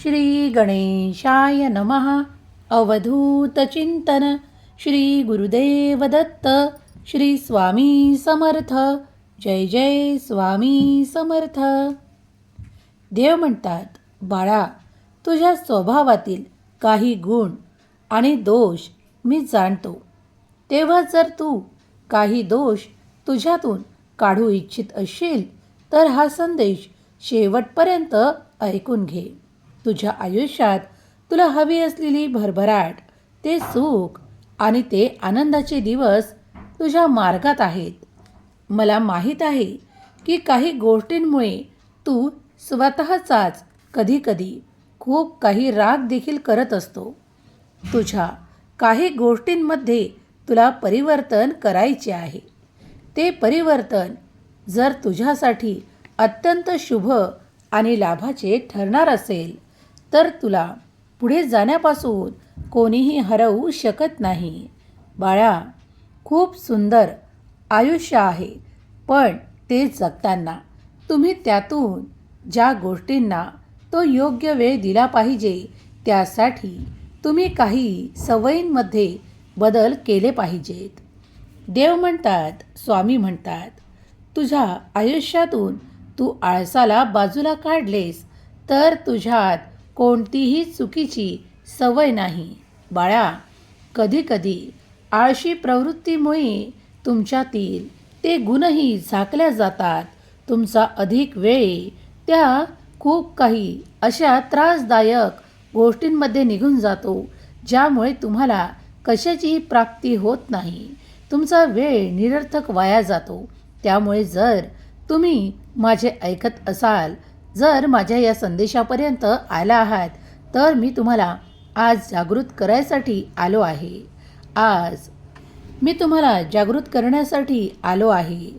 श्री गणेशाय नमः अवधूतचिंतन श्री गुरुदेव दत्त। श्री स्वामी समर्थ। जय जय स्वामी समर्थ। देव म्हणतात बाळा तुझ्या स्वभावातील काही गुण आणि दोष मी जाणतो. तेव्हा जर तू काही दोष तुझ्यातून काढू इच्छित असशील तर हा संदेश शेवटपर्यंत ऐकून घे. तुझ्या आयुष्यात तुला हवी असलेली भरभराट ते सुख आणि ते आनंदाचे दिवस तुझ्या मार्गात आहेत. मला माहीत आहे की काही गोष्टींमुळे तू स्वतःचाच कधीकधी खूप काही राग देखील करत असतो. तुझ्या काही गोष्टींमध्ये तुला परिवर्तन करायचे आहे. ते परिवर्तन जर तुझ्यासाठी अत्यंत शुभ आणि लाभाचे ठरणार असेल तर तुला पुढे जाण्यापासून कोणीही हरवू शकत नाही. बाळा खूप सुंदर आयुष्य आहे पण ते जगताना तुम्ही त्यातून ज्या गोष्टींना तो योग्य वेळ दिला पाहिजे त्यासाठी तुम्ही काही सवयींमध्ये बदल केले पाहिजेत. देव म्हणतात स्वामी म्हणतात तुझ्या आयुष्यातून तू आळसाला बाजूला काढलेस तर तुझ्यात कोणतीही चुकीची सवय नाही. बाळा कधीकधी आळशी प्रवृत्तीमुळे तुमच्यातील ते गुणही झाकल्या जातात. तुमचा अधिक वेळ त्या खूप काही अशा त्रासदायक गोष्टींमध्ये निघून जातो ज्यामुळे तुम्हाला कशाचीही प्राप्ती होत नाही. तुमचा वेळ निरर्थक वाया जातो. त्यामुळे जर तुम्ही माझे ऐकत असाल जर माझ्या या संदेशापर्यंत आला आहात तर मी तुम्हाला आज जागृत करायसाठी आलो आहे. आज मी तुम्हाला जागृत करण्यासाठी आलो आहे.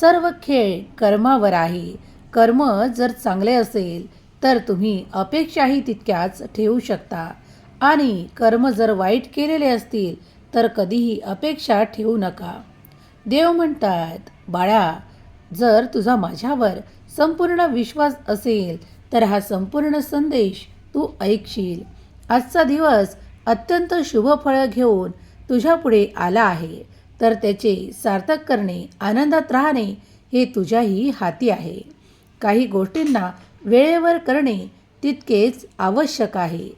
सर्व खेळ कर्मावर आहे. कर्म जर चांगले असेल तर तुम्ही अपेक्षाही तितक्याच ठेवू शकता. आणि कर्म जर वाईट केलेले असतील तर कधीही अपेक्षा ठेवू नका. देव म्हणतात बाळा जर तुझा माझ्यावर संपूर्ण विश्वास असेल तर हा संपूर्ण संदेश तू ऐकशील. आजचा दिवस अत्यंत शुभ फळं घेऊन तुझ्यापुढे आला आहे. तर त्याचे सार्थक करणे आनंदात राहणे हे तुझ्याही हाती आहे. काही गोष्टींना वेळेवर करणे तितकेच आवश्यक आहे.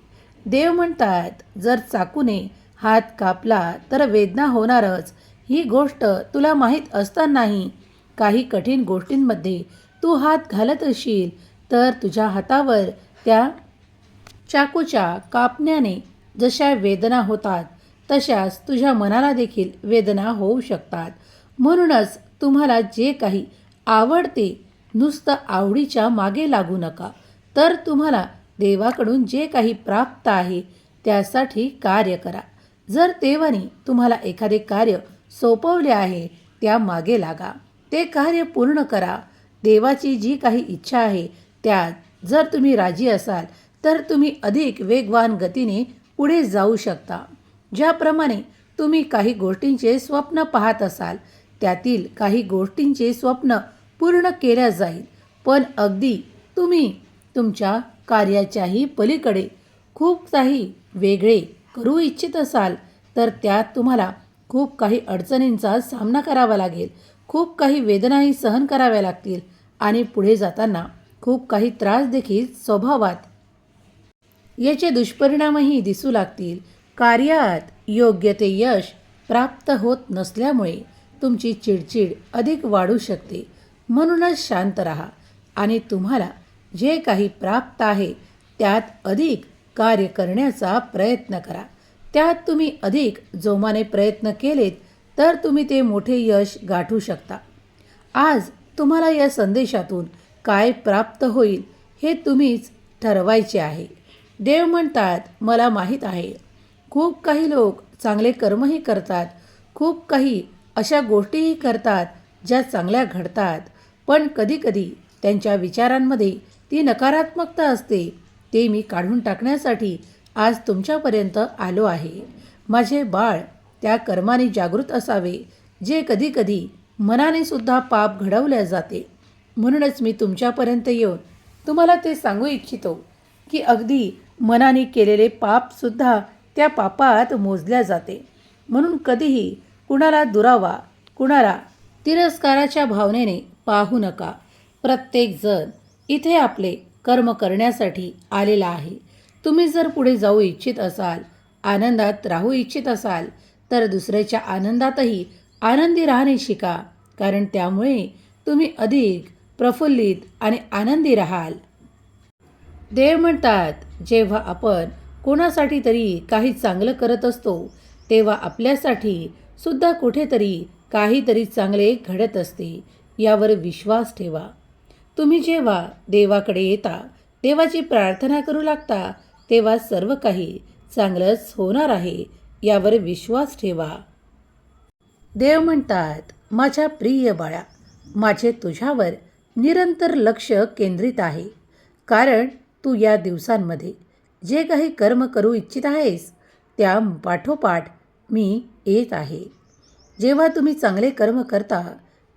देव म्हणतात जर चाकूने हात कापला तर वेदना होणारच. ही गोष्ट तुला माहीत असतानाही काही कठीण गोष्टींमध्ये तू हात घालत असशील तर तुझ्या हातावर त्या चाकूच्या कापण्याने जशा वेदना होतात तशाच तुझ्या मनाला देखील वेदना होऊ शकतात. म्हणूनच तुम्हाला जे काही आवडते नुसतं आवडीच्या मागे लागू नका. तर तुम्हाला देवाकडून जे काही प्राप्त आहे त्यासाठी कार्य करा. जर देवाने तुम्हाला एखादे कार्य सोपवले आहे त्या मागे लागा. ते कार्य पूर्ण करा. देवाची जी काही इच्छा आहे त्यात जर तुम्ही राजी असाल तर तुम्ही अधिक वेगवान गतीने पुढे जाऊ शकता. ज्याप्रमाणे तुम्ही काही गोष्टींचे स्वप्न पाहत असाल त्यातील काही गोष्टींचे स्वप्न पूर्ण केल्या जाईल. पण अगदी तुम्ही तुमच्या कार्याच्याही पलीकडे खूप काही वेगळे करू इच्छित असाल तर त्यात तुम्हाला खूप काही अडचणींचा सामना करावा लागेल. खूप काही वेदनाही सहन कराव्या लागतील आणि पुढे जाताना खूप काही त्रास देखील स्वभावात याचे दुष्परिणामही दिसू लागतील. कार्यात योग्य ते यश प्राप्त होत नसल्यामुळे तुमची चिडचिड अधिक वाढू शकते. म्हणूनच शांत राहा आणि तुम्हाला जे काही प्राप्त आहे त्यात अधिक कार्य करण्याचा प्रयत्न करा. त्यात तुम्ही अधिक जोमाने प्रयत्न केलेत तर तुम्ही ते मोठे यश गाठू शकता. आज तुम्हाला या संदेशातून काय प्राप्त होईल हे तुम्हीच ठरवायचे आहे. देव म्हणतात मला माहीत आहे. खूप काही लोक चांगले कर्मही करतात. खूप काही अशा गोष्टीही करतात ज्या चांगल्या घडतात. पण कधीकधी त्यांच्या विचारांमध्ये ती नकारात्मकता असते. ते मी काढून टाकण्यासाठी आज तुमच्यापर्यंत आलो आहे. माझे बाळ त्या कर्माने जागृत असावे जे कधीकधी मनाने सुद्धा पाप घडवल्या जाते. म्हणूनच मी तुमच्यापर्यंत येऊन तुम्हाला ते सांगू इच्छितो की अगदी मनाने केलेले पापसुद्धा त्या पापात मोजल्या जाते. म्हणून कधीही कुणाला दुरावा कुणाला तिरस्काराच्या भावनेने पाहू नका. प्रत्येकजण इथे आपले कर्म करण्यासाठी आलेला आहे. तुम्ही जर पुढे जाऊ इच्छित असाल आनंदात राहू इच्छित असाल तर दुसऱ्याच्या आनंदातही आनंदी राहणे शिका कारण त्यामुळे तुम्ही अधिक प्रफुल्लित आणि आनंदी राहाल. देव म्हणतात जेव्हा आपण कोणासाठी तरी काही चांगलं करत असतो तेव्हा आपल्यासाठी सुद्धा कुठेतरी काहीतरी चांगले घडत असते यावर विश्वास ठेवा. तुम्ही जेव्हा देवाकडे येता देवाची प्रार्थना करू लागता तेव्हा सर्व काही चांगलंच होणार आहे यावर विश्वास ठेवा. देव म्हणतात माझ्या प्रिय बाळा माझे तुझ्यावर निरंतर लक्ष केंद्रित आहे. कारण तू या दिवसांमध्ये जे काही कर्म करू इच्छित आहेस त्या पाठोपाठ मी येत आहे. जेव्हा तुम्ही चांगले कर्म करता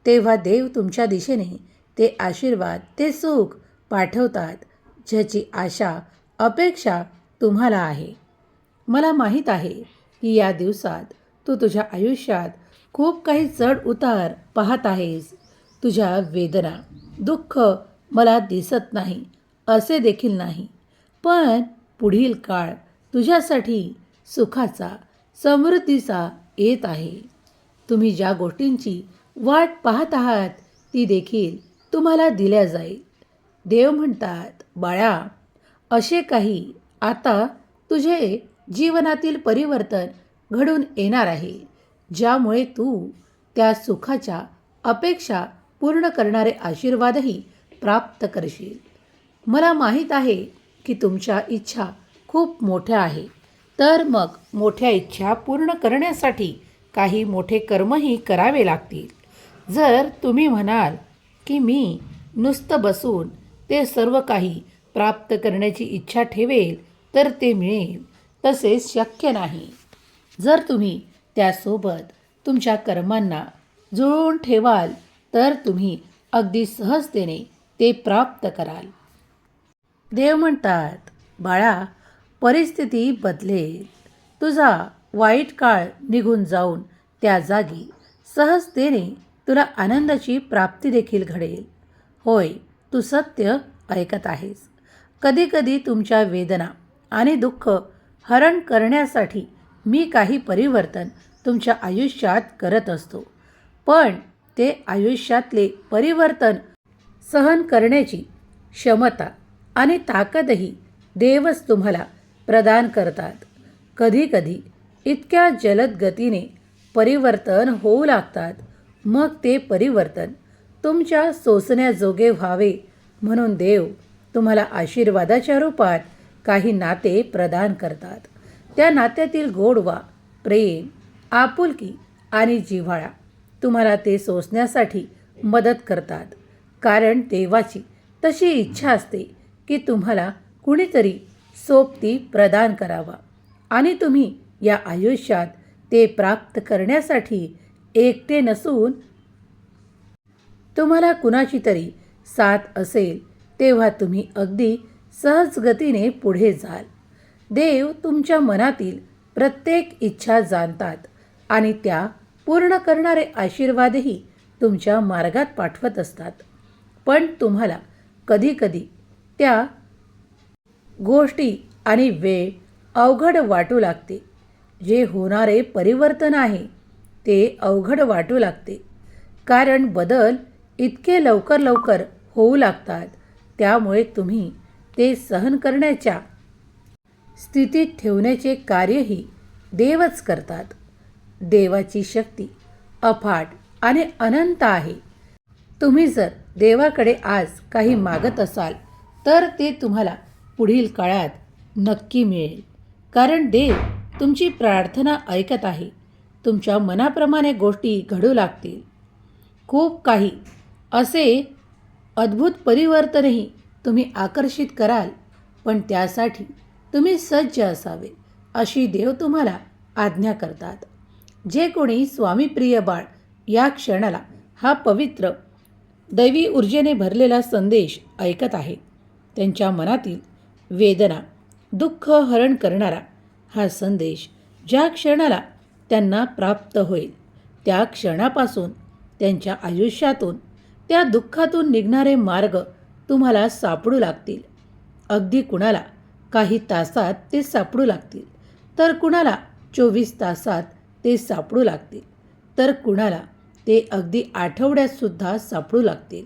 तेव्हा देव तुमच्या दिशेने ते आशीर्वाद ते सुख पाठवतात ज्याची आशा अपेक्षा तुम्हाला आहे. मला माहीत आहे की या दिवसात तू तुझ्या आयुष्यात खूप काही चढ उतार पाहत आहेस. तुझ्या वेदना दुःख मला दिसत नाही असे देखील नाही. पण पुढील काळ तुझ्यासाठी सुखाचा समृद्धीचा येत आहे. तुम्ही ज्या गोष्टींची वाट पाहत आहात ती देखील तुम्हाला दिल्या जाईल. देव म्हणतात बाळा असे काही आता तुझे जीवनातील परिवर्तन घडून येणार आहे ज्यामुळे तू त्या सुखाच्या अपेक्षा पूर्ण करणारे आशीर्वादही प्राप्त करशील. मला माहीत आहे की तुमच्या इच्छा खूप मोठ्या आहे तर मग मोठ्या इच्छा पूर्ण करण्यासाठी काही मोठे कर्मही करावे लागतील. जर तुम्ही म्हणाल की मी नुसतं बसून ते सर्व काही प्राप्त करण्याची इच्छा ठेवेल तर ते मिळेल. तसे शक्य नाही. जर तुम्ही त्यासोबत तुमच्या कर्मांना जुळवून ठेवाल तर तुम्ही अगदी सहजतेने ते प्राप्त कराल. देव म्हणतात बाळा परिस्थिती बदलेल. तुझा वाईट काळ निघून जाऊन त्या जागी सहजतेने तुला आनंदाची प्राप्ती देखील घडेल. होय तू सत्य ऐकत आहेस. कधीकधी तुमच्या वेदना आणि दुःख हरण करण्यासाठी मी काही परिवर्तन तुमच्या आयुष्यात करत असतो. पण ते आयुष्यातले परिवर्तन सहन करण्याची क्षमता आणि ताकदही देवच तुम्हाला प्रदान करतात. कधीकधी इतक्या जलद गतीने परिवर्तन होऊ लागतात. मग ते परिवर्तन तुमच्या सोसण्याजोगे व्हावे म्हणून देव तुम्हाला आशीर्वादाच्या रूपात काही नाते प्रदान करतात. त्या नात्यातील गोडवा प्रेम आपुलकी आणि जिव्हाळा तुम्हाला ते सोसण्यासाठी मदत करतात. कारण देवाची तशी इच्छा असते की तुम्हाला कुणीतरी सोबती प्रदान करावा आणि तुम्ही या आयुष्यात ते प्राप्त करण्यासाठी एकटे नसून तुम्हाला कुणाची तरी साथ असेल तेव्हा तुम्ही अगदी सहजगतीने पुढे जाल. देव तुमच्या मनातील प्रत्येक इच्छा जाणतात आणि त्या पूर्ण करणारे आशीर्वादही तुमच्या मार्गात पाठवत असतात. पण तुम्हाला कधीकधी त्या गोष्टी आणि वेळ अवघड वाटू लागते. जे होणारे परिवर्तन आहे ते अवघड वाटू लागते. कारण बदल इतके लवकर लवकर होऊ लागतात त्यामुळे तुम्ही ते सहन करण्याच्या स्थितीत ठेवण्याचे कार्यही देवच करतात. देवाची शक्ती अफाट आणि अनंत आहे. तुम्ही जर देवाकडे आज काही मागत असाल तर ते तुम्हाला पुढील काळात नक्की मिळेल. कारण देव तुमची प्रार्थना ऐकत आहे. तुमच्या मनाप्रमाणे गोष्टी घडू लागतील. खूप काही असे अद्भुत परिवर्तनही तुम्ही आकर्षित कराल पण त्यासाठी तुम्ही सज्ज असावे अशी देव तुम्हाला आज्ञा करतात. जे कोणी स्वामीप्रिय बाळ या क्षणाला हा पवित्र दैवी ऊर्जेने भरलेला संदेश ऐकत आहे त्यांच्या मनातील वेदना दुःख हरण करणारा हा संदेश ज्या क्षणाला त्यांना प्राप्त होईल त्या क्षणापासून त्यांच्या आयुष्यातून त्या दुःखातून निघणारे मार्ग तुम्हाला सापडू लागतील. अगदी कुणाला? काही तासात ते सापडू लागतील. तर कुणाला? चोवीस तासात ते सापडू लागतील. तर कुणाला? ते अगदी आठवड्यातसुद्धा सापडू लागतील.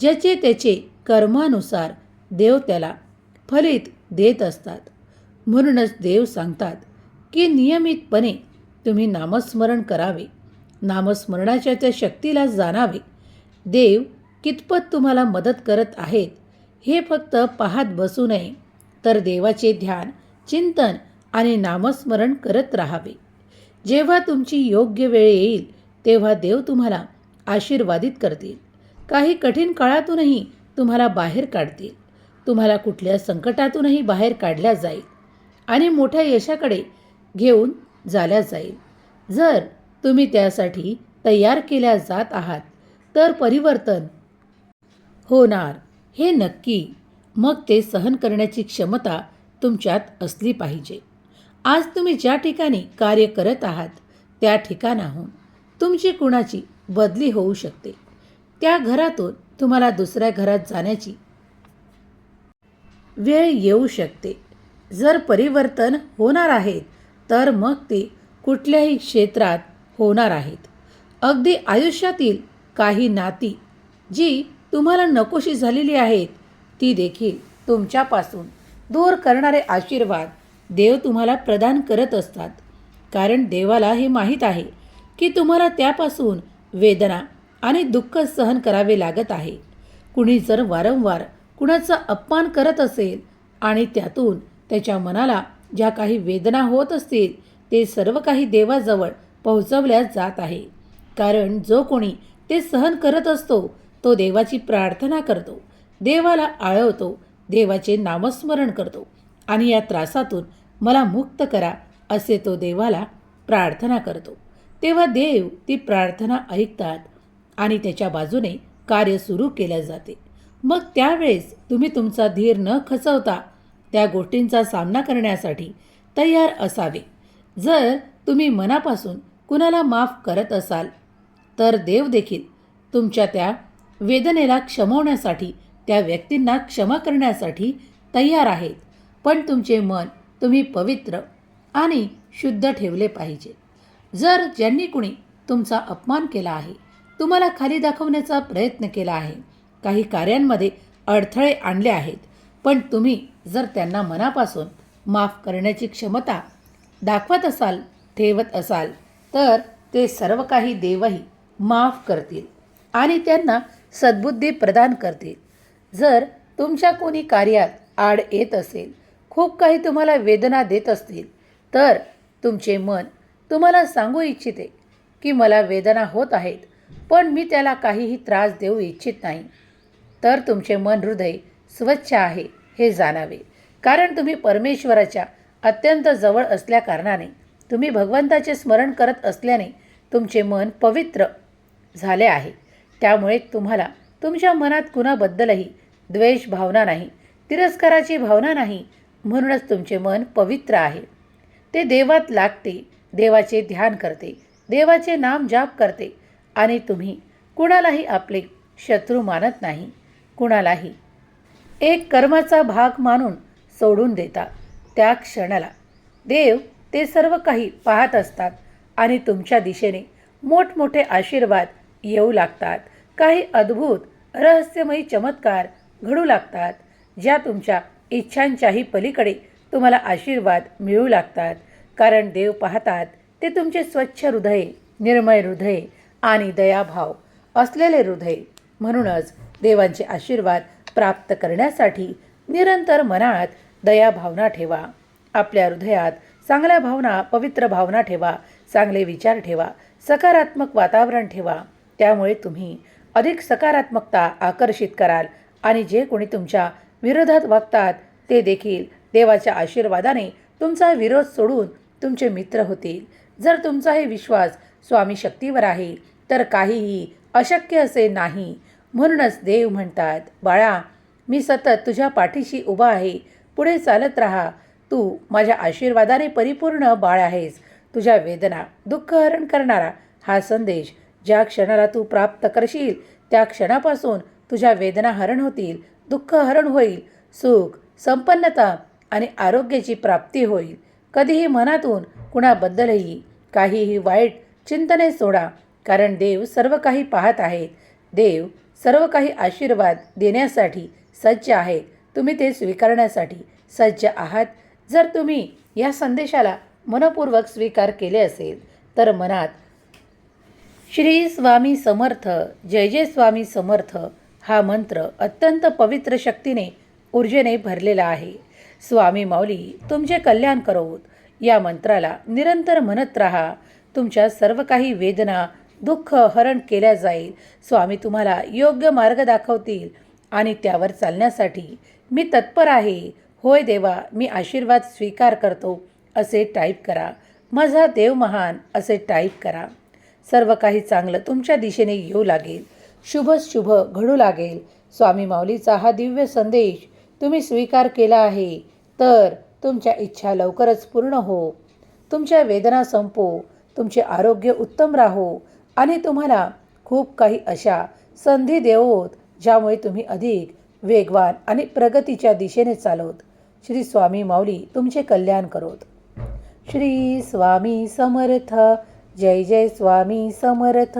ज्याचे त्याचे कर्मानुसार देव त्याला फलित देत असतात. म्हणूनच देव सांगतात की नियमितपणे तुम्ही नामस्मरण करावे. नामस्मरणाच्या त्या शक्तीला जाणावे. देव कितपत तुम्हाला मदत करत आहेत हे फक्त पाहत बसू नये. तर देवाचे ध्यान चिंतन आणि नामस्मरण करत राहावे. जेव्हा तुमची योग्य वेळ येईल तेव्हा देव तुम्हाला आशीर्वादित करतील. काही कठीण काळातूनही तुम्हाला बाहेर काढतील. तुम्हाला कुठल्या संकटातूनही बाहेर काढल्या जाईल आणि मोठ्या यशाकडे घेऊन जाल्या जाईल. जर तुम्ही त्यासाठी तयार केल्या जात आहात तर परिवर्तन होणार. हे नक्की. मग ते सहन करण्याची क्षमता तुमच्यात असली पाहिजे. आज तुम्ही ज्या ठिकाणी कार्य करत आहात त्या ठिकाणाहून तुमची कुणाची बदली होऊ शकते. त्या घरातून तुम्हाला दुसऱ्या घरात जाण्याची वेळ येऊ शकते. जर परिवर्तन होणार आहेत तर मग ते कुठल्याही क्षेत्रात होणार आहेत. अगदी आयुष्यातील काही नाती जी तुम्हाला नकोशी झालेली आहेत ती देखील तुमच्यापासून दूर करणारे आशीर्वाद देव तुम्हाला प्रदान करत असतात. कारण देवाला हे माहीत आहे की तुम्हाला त्यापासून वेदना आणि दुःख सहन करावे लागत आहे. कुणी जर वारंवार कुणाचा अपमान करत असेल आणि त्यातून त्याच्या मनाला ज्या काही वेदना होत असतील ते सर्व काही देवाजवळ पोहोचवल्या जात आहे. कारण जो कोणी ते सहन करत असतो तो देवाची प्रार्थना करतो. देवाला आळवतो. देवाचे नामस्मरण करतो. आणि या त्रासातून मला मुक्त करा असे तो देवाला प्रार्थना करतो. तेव्हा देव ती प्रार्थना ऐकतात आणि त्याच्या बाजूने कार्य सुरू केले जाते. मग त्यावेळेस तुम्ही तुमचा धीर न खचवता त्या गोष्टींचा सामना करण्यासाठी तयार असावे. जर तुम्ही मनापासून कुणाला माफ करत असाल तर देव देखील तुमच्या त्या वेदनेला क्षमवण्यासाठी त्या व्यक्तींना क्षमा करण्यासाठी तयार आहेत. पण तुमचे मन तुम्ही पवित्र आणि शुद्ध ठेवले पाहिजे. जर ज्यांनी कुणी तुमचा अपमान केला आहे तुम्हाला खाली दाखवण्याचा प्रयत्न केला आहे. काही कार्यांमध्ये अडथळे आणले आहेत पण तुम्ही जर त्यांना मनापासून माफ करण्याची क्षमता दाखवत असाल ठेवत असाल तर ते सर्व काही देवही माफ करतील आणि त्यांना सद्बुद्धी प्रदान करतील. जर तुमच्या कोणी कार्यात आड येत असेल खूप काही तुम्हाला वेदना देत असतील तर तुमचे मन तुम्हाला सांगू इच्छिते की मला वेदना होत आहेत पण मी त्याला काहीही त्रास देऊ इच्छित नाही. तर तुमचे मन हृदय स्वच्छ आहे हे जाणावे. कारण तुम्ही परमेश्वराच्या अत्यंत जवळ असल्याकारणाने तुम्ही भगवंताचे स्मरण करत असल्याने तुमचे मन पवित्र झाले आहे. त्यामुळे तुम्हाला तुमच्या मनात कुणाबद्दलही द्वेष भावना नाही तिरस्काराची भावना नाही म्हणूनच तुमचे मन पवित्र आहे. ते देवात लागते देवाचे ध्यान करते देवाचे नाम जाप करते आणि तुम्ही कुणालाही आपले शत्रू मानत नाही कुणालाही एक कर्माचा भाग मानून सोडून देता. त्या क्षणाला देव ते सर्व काही पाहत असतात आणि तुमच्या दिशेने मोठमोठे आशीर्वाद येऊ लागतात. काही अद्भुत रहस्यमयी चमत्कार घडू लागतात ज्या तुमच्या इच्छांच्याही पलीकडे तुम्हाला आशीर्वाद मिळू लागतात. कारण देव पाहतात ते तुमचे स्वच्छ हृदय निर्मय हृदय आणि दयाभाव असलेले हृदय. म्हणूनच देवांचे आशीर्वाद प्राप्त करण्यासाठी निरंतर मनात दयाभावना ठेवा. आपल्या हृदयात चांगल्या भावना पवित्र भावना ठेवा. चांगले विचार ठेवा. सकारात्मक वातावरण ठेवा. त्यामुळे तुम्ही अधिक सकारात्मकता आकर्षित कराल आणि जे कोणी तुमच्या विरोधात वागतात ते देखील देवाच्या आशीर्वादाने तुमचा विरोध सोडून तुमचे मित्र होतील. जर तुमचा हे विश्वास स्वामी शक्तीवर आहे तर काहीही अशक्य असे नाही. म्हणूनच देव म्हणतात बाळा मी सतत तुझ्या पाठीशी उभा आहे. पुढे चालत राहा. तू माझ्या आशीर्वादाने परिपूर्ण बाळ आहेस. तुझ्या वेदना दुःख हरण करणारा हा संदेश ज्या क्षणाला तू प्राप्त करशील त्या क्षणापासून तुझ्या वेदना हरण होतील दुःख हरण होईल सुख संपन्नता आणि आरोग्याची प्राप्ती होईल. कधीही मनातून कुणाबद्दलही काहीही वाईट चिंतने सोडा कारण देव सर्व काही पाहत आहेत देव सर्व काही आशीर्वाद देण्यासाठी सज्ज आहेत तुम्ही ते स्वीकारण्यासाठी सज्ज आहात. जर तुम्ही या संदेशाला मनपूर्वक स्वीकार केले असेल तर मनात श्री स्वामी समर्थ जय जय स्वामी समर्थ हा मंत्र अत्यंत पवित्र शक्तीने ऊर्जेने भरलेला आहे. स्वामी माऊली तुमचे कल्याण करोत. या मंत्राला निरंतर म्हणत राहा. तुमच्या सर्व काही वेदना दुःख हरण केल्या जाईल. स्वामी तुम्हाला योग्य मार्ग दाखवतील आणि त्यावर चालण्यासाठी मी तत्पर आहे. होय देवा मी आशीर्वाद स्वीकार करतो असे टाईप करा. माझा देव महान असे टाईप करा. सर्व काही चांगलं तुमच्या दिशेने येऊ लागेल. शुभ शुभ घडू लागेल. स्वामी माऊलीचा हा दिव्य संदेश तुम्ही स्वीकार केला आहे तर तुमच्या इच्छा लवकरच पूर्ण हो. तुमच्या वेदना संपो तुमचे आरोग्य उत्तम राहो आणि तुम्हाला खूप काही अशा संधी देवोत ज्यामुळे तुम्ही अधिक वेगवान आणि प्रगतीच्या दिशेने चालवत श्री स्वामी माऊली तुमचे कल्याण करोत. श्री स्वामी समर्थ. जय जय स्वामी समर्थ.